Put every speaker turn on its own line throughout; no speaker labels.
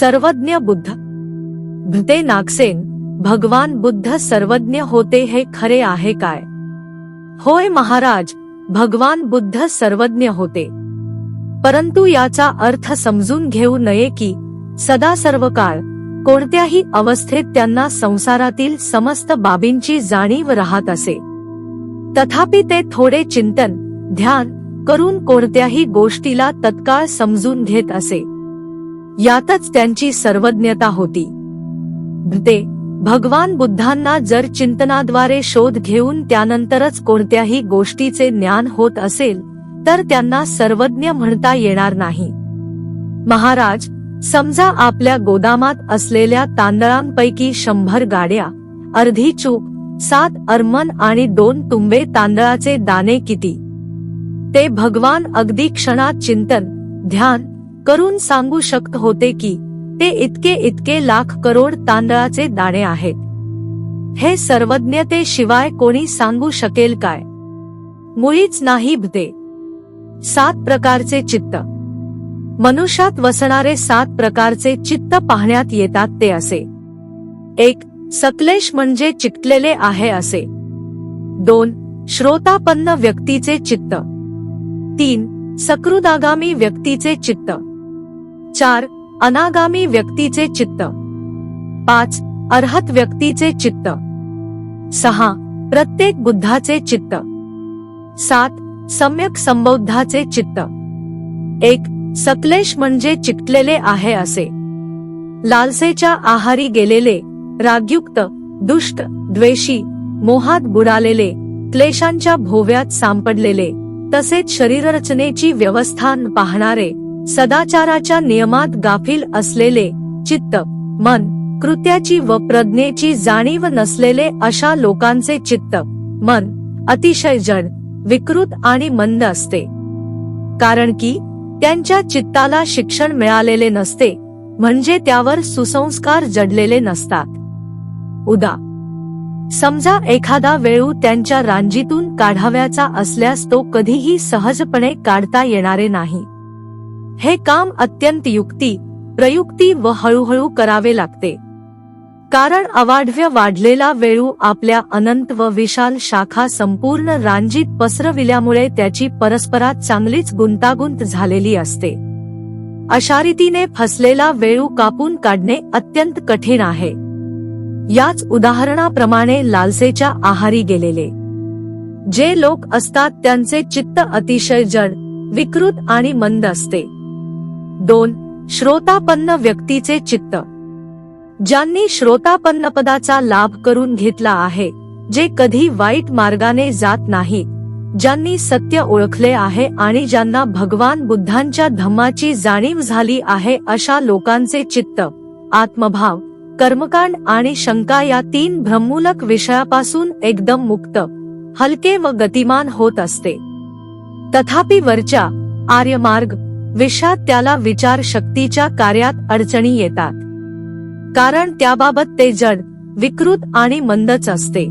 सर्वज्ञ बुद्ध. भते नागसेन भगवान बुद्ध सर्वज्ञ होते हे खरे आहे काय? होय महाराज भगवान बुद्ध सर्वज्ञ होते. परंतु याचा अर्थ समजून घेऊ नये की सदा सर्व काळ कोणत्याही अवस्थेत त्यांना संसारातील समस्त बाबींची जाणीव राहत असे. तथापि ते थोडे चिंतन ध्यान करून कोणत्याही गोष्टीला तत्काळ समजून घेत असे. यातच त्यांची सर्वज्ञता होती. ते भगवान बुद्धांना जर चिंतनाद्वारे शोध घेऊन त्यानंतरच कोणत्याही गोष्टीचे ज्ञान होत असेल तर त्यांना सर्वज्ञ म्हणता येणार नाही. महाराज समजा आपल्या गोदामात असलेल्या तांदळांपैकी शंभर गाड्या अर्धी चूक सात अर्मन आणि दोन तुंबे तांदळाचे दाणे किती? ते भगवान अगदी क्षणात चिंतन ध्यान करून सांगू शकत होते की ते इतके इतके लाख करोड तांदळाचे दाणे आहेत. हे सर्वज्ञतेशिवाय कोणी सांगू शकेल काय? मुळीच नाही भदे सात प्रकारचे चित्त. मनुष्यात वसणारे सात प्रकारचे चित्त पाहण्यात येतात ते असे. एक सकलेश म्हणजे चिकटलेले आहे असे. दोन श्रोतापन्न व्यक्तीचे चित्त. तीन सकृदागामी व्यक्तीचे चित्त. चार अनागामी व्यक्तीचे चित्त. पाच अर्हत व्यक्तीचे चित्त. सहा प्रत्येक बुद्धाचे चित्त. सात सम्यक संबौद्धाचे चित्त. एक सकलेश म्हणजे चिकटलेले आहे असे. लालसेच्या आहारी गेलेले रागयुक्त दुष्ट द्वेषी मोहात बुडालेले क्लेशांच्या भोव्यात सांपडलेले तसेच शरीररचनेची व्यवस्थान पाहणारे सदाचाराच्या नियमात गाफील असलेले चित्त मन कृत्याची व प्रज्ञेची जाणीव नसलेले अशा लोकांचे चित्त मन अतिशय जड विकृत आणि मंद असते. कारण की त्यांच्या चित्ताला शिक्षण मिळालेले नसते म्हणजे त्यावर सुसंस्कार जडलेले नसतात. उदा. समजा एखादा वेळू त्यांच्या रांजीतून काढाव्याचा असल्यास तो कधीही सहजपणे काढता येणारे नाही. हे काम अत्यंत युक्ती प्रयुक्ती व हळूहळू करावे लागते. कारण अवाढव्य वाढलेला वेळू आपल्या अनंत व विशाल शाखा संपूर्ण रांजीत पसरविल्यामुळे त्याची परस्परात चांगलीच गुंतागुंत झालेली असते. अशा रीतीने फसलेला वेळू कापून काढणे अत्यंत कठीण आहे. याच उदाहरणाप्रमाणे लालसेच्या आहारी गेलेले. जे लोक असतात त्यांचे चित्त अतिशय जड विकृत आणि मंद असते. दोन श्रोतापन्न व्यक्तीचे चित्त. ज्यांनी श्रोतापन्न पदाचा लाभ करून घेतला आहे जे कधी वाईट मार्गाने जात नाहीत ज्यांनी सत्य ओळखले आहे आणि ज्यांना भगवान बुद्धांच्या धम्माची जाणीव झाली आहे अशा लोकांचे चित्त आत्मभाव कर्मकांड आणि शंका या तीन भ्रमूलक विषयापासून एकदम मुक्त हलके व गतिमान होत असते. तथापि वरच्या आर्यमार्ग विषयात त्याला विचार शक्तीच्या कार्यात अडचणी येतात. कारण त्याबाबत ते जड विकृत आणि मंदच असते.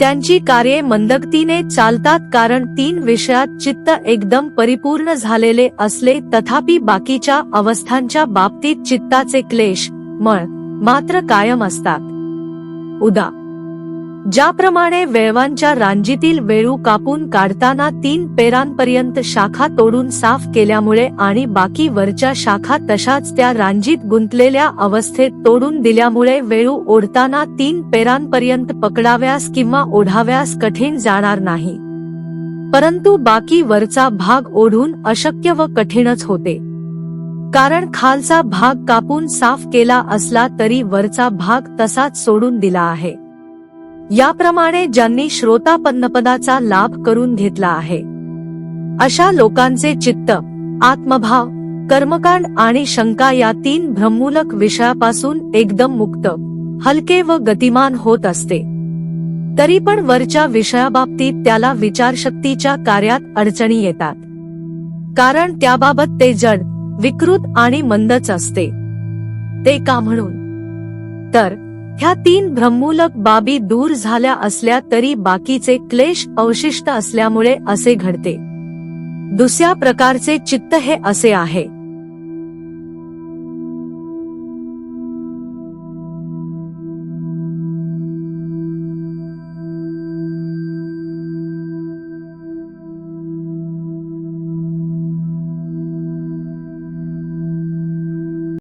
त्यांची कार्ये मंदगतीने चालतात कारण तीन विषयात चित्त एकदम परिपूर्ण झालेले असले तथापि बाकीच्या अवस्थांच्या बाबतीत चित्ताचे क्लेश मळ मात्र कायम असतात. उदा. ज्याप्रमाणे वेळवांच्या रांजीतील वेळू कापून काढताना तीन पेरांपर्यंत शाखा तोडून साफ केल्यामुळे आणि बाकी वरच्या शाखा तशाच त्या रांजीत गुंतलेल्या अवस्थेत तोडून दिल्यामुळे वेळू ओढताना तीन पेरांपर्यंत पकडाव्यास किंवा ओढाव्यास कठीण जाणार नाही. परंतु बाकी वरचा भाग ओढून अशक्य व कठीणच होते. कारण खालचा भाग कापून साफ केला असला तरी वरचा भाग तसाच सोडून दिला आहे. याप्रमाणे ज्यांनी श्रोतापन्नपदाचा लाभ करून घेतला आहे. अशा लोकांचे चित्त आत्मभाव कर्मकांड आणि शंका या तीन भ्रमूलक विषयापासून एकदम मुक्त हलके व गतिमान होत असते. तरी पण वरच्या विषयाबाबतीत त्याला विचारशक्तीच्या कार्यात अडचणी येतात. कारण त्याबाबत ते जड विकृत आणि मंदच असते. ते का म्हणून? तर ह्या तीन भ्रमूलक बाबी दूर झाल्या असल्या तरी बाकीचे क्लेश अवशिष्ट असल्यामुळे असे घडते. दुसऱ्या प्रकारचे चित्त हे असे आहे.